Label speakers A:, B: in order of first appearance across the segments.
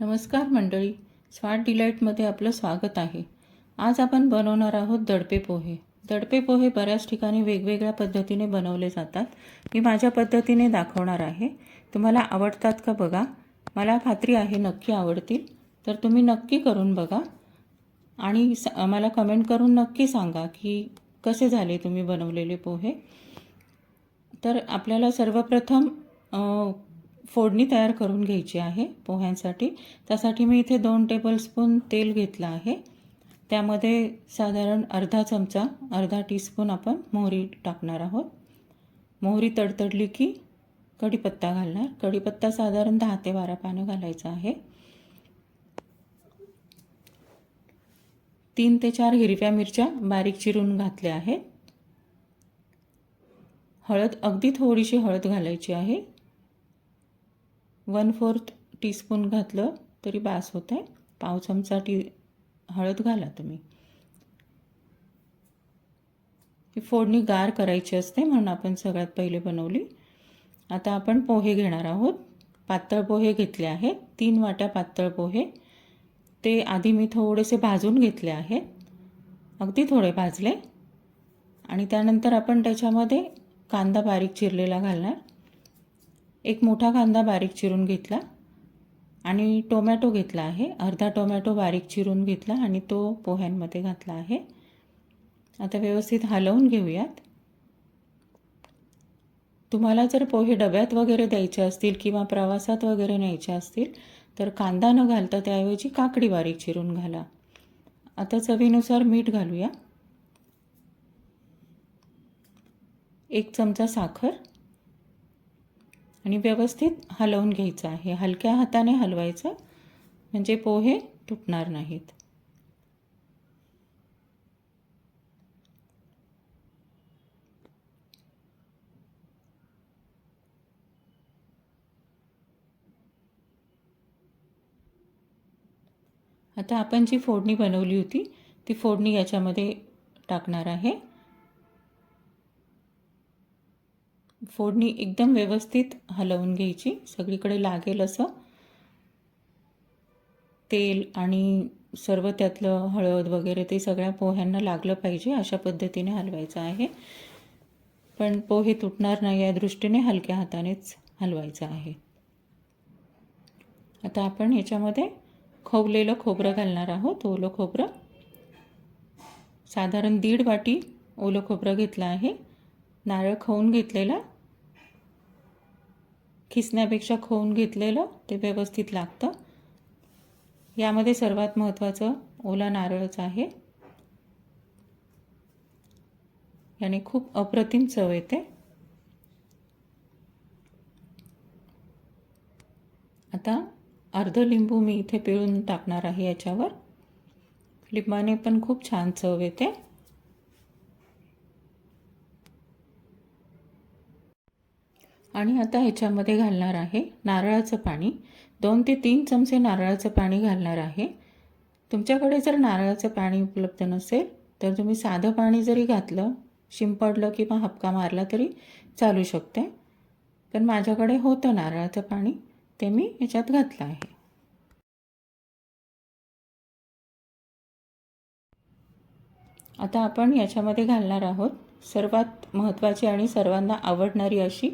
A: नमस्कार मंडळी स्वाट डिलाईटमध्ये आपलं स्वागत आहे. आज आपण बनवणार आहोत दडपे पोहे. दडपे पोहे बऱ्याच ठिकाणी वेगवेगळ्या पद्धतीने बनवले जातात. मी माझ्या पद्धतीने दाखवणार आहे. तुम्हाला आवडतात का बघा? मला खात्री आहे नक्की आवडतील. तर तुम्ही नक्की करून बघा. आणि स मला कमेंट करून नक्की सांगा की कसे झाले तुम्ही बनवलेले पोहे. तर आपल्याला सर्वप्रथम फोडणी तयार करून घ्यायची आहे पोह्यांसाठी. त्यासाठी मी इथे दोन टेबलस्पून तेल घेतलं आहे. त्यामध्ये साधारण अर्धा चमचा अर्धा टीस्पून आपण मोहरी टाकणार आहोत. मोहरी तडतडली की कढीपत्ता घालणार. कढीपत्ता साधारण दहा ते बारा पानं घालायचं आहे. तीन ते चार हिरव्या मिरच्या बारीक चिरून घातल्या आहेत. हळद अगदी थोडीशी हळद घालायची आहे. वन फोर्थ टीस्पून घातलं तरी बास होत आहे पाव चमचा टी हळद घाला तुम्ही. ही फोडणी गार करायची असते म्हणून आपण सगळ्यात पहिले बनवली. आता आपण पोहे घेणार आहोत. पातळ पोहे घेतले आहेत. तीन वाट्या पातळ पोहे. ते आधी मी थोडेसे भाजून घेतले आहेत. अगदी थोडे भाजले. आणि त्यानंतर आपण त्याच्यामध्ये कांदा बारीक चिरलेला घालणार. एक मोठा कांदा बारीक चिरून घेतला आणि टोमॅटो घेतला आहे. अर्धा टोमॅटो बारीक चिरून घेतला आणि तो पोह्यांमध्ये घातला आहे. आता व्यवस्थित हलवून घेऊयात. तुम्हाला जर पोहे डब्यात वगैरे द्यायचे असतील किंवा प्रवासात वगैरे न्यायचे असतील तर कांदा न घालता त्याऐवजी काकडी बारीक चिरून घाला. आता चवीनुसार मीठ घालूया. एक चमचा साखर. आणि व्यवस्थित हलवून घ्यायचं आहे. हलक्या हाताने हलवायचं. म्हणजे पोहे तुटणार नाहीत. आता आपण जी फोडणी बनवली होती ती फोडणी याच्यामध्ये टाकणार आहे. फोडणी एकदम व्यवस्थित हलवून घ्यायची. सगळीकडे लागेल असं. तेल आणि सर्व त्यातलं हळद वगैरे ते सगळ्या पोह्यांना लागलं पाहिजे. अशा पद्धतीने हलवायचं आहे. पण पोहे तुटणार नाही या दृष्टीने हलक्या हातानेच हलवायचं आहे. आता आपण याच्यामध्ये खोवलेलं खोबरं घालणार आहोत. ओलं खोबरं. साधारण दीड वाटी ओलं खोबरं घेतलं आहे. नारळ खवून घेतलेला खिसण्यापेक्षा खोवून घेतलेलं ते व्यवस्थित लागतं. यामध्ये सर्वात महत्त्वाचं ओला नारळच आहे. याने खूप अप्रतिम चव येते. आता अर्ध लिंबू मी इथे पिळून टाकणार आहे याच्यावर. लिंबाने पण खूप छान चव येते. आणि आता ह्याच्यामध्ये घालणार आहे नारळाचं पाणी. दोन ते तीन चमचे नारळाचं पाणी घालणार आहे. तुमच्याकडे जर नारळाचं पाणी उपलब्ध नसेल तर तुम्ही साधं पाणी जरी घातलं शिंपडलं किंवा हपका मारला तरी चालू शकते. पण माझ्याकडे होतं नारळाचं पाणी ते मी याच्यात घातलं आहे. आता आपण याच्यामध्ये घालणार आहोत सर्वात महत्त्वाची आणि सर्वांना आवडणारी अशी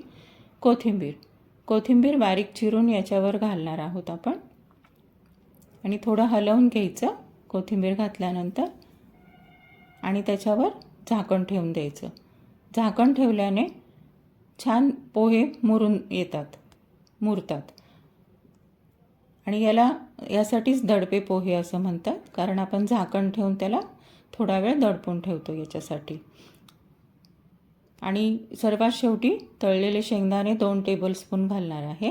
A: कोथिंबीर. कोथिंबीर बारीक चिरून याच्यावर घालणार आहोत आपण. आणि थोडं हलवून घ्यायचं कोथिंबीर घातल्यानंतर. आणि त्याच्यावर झाकण ठेवून द्यायचं. झाकण ठेवल्याने छान पोहे मुरून येतात मुरतात. आणि याला यासाठीच दडपे पोहे असं म्हणतात कारण आपण झाकण ठेवून त्याला थोडा वेळ दडपून ठेवतो याच्यासाठी. आणि सर्वात शेवटी तळलेले शेंगदाणे दोन टेबलस्पून घालणार आहे.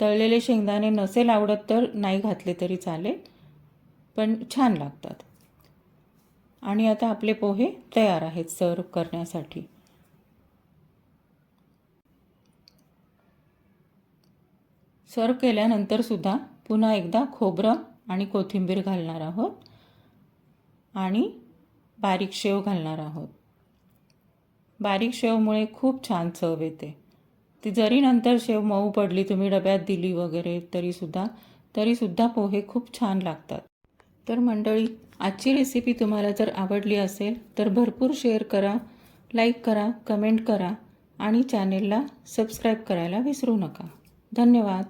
A: तळलेले शेंगदाणे नसेल आवडत तर नाही घातले तरी चालेल पण छान लागतात. आणि आता आपले पोहे तयार आहेत सर्व करण्यासाठी. सर्व केल्यानंतरसुद्धा पुन्हा एकदा खोबरं आणि कोथिंबीर घालणार आहोत आणि बारीक शेव घालणार आहोत. बारीक शेवमुळे खूप छान चव येते. ती जरी नंतर शेव मऊ पडली तुम्ही डब्यात दिली वगैरे तरीसुद्धा तरीसुद्धा पोहे खूप छान लागतात. तर मंडळी आजची रेसिपी तुम्हाला जर आवडली असेल तर भरपूर शेअर करा लाईक करा कमेंट करा आणि चॅनेलला सबस्क्राईब करायला विसरू नका. धन्यवाद.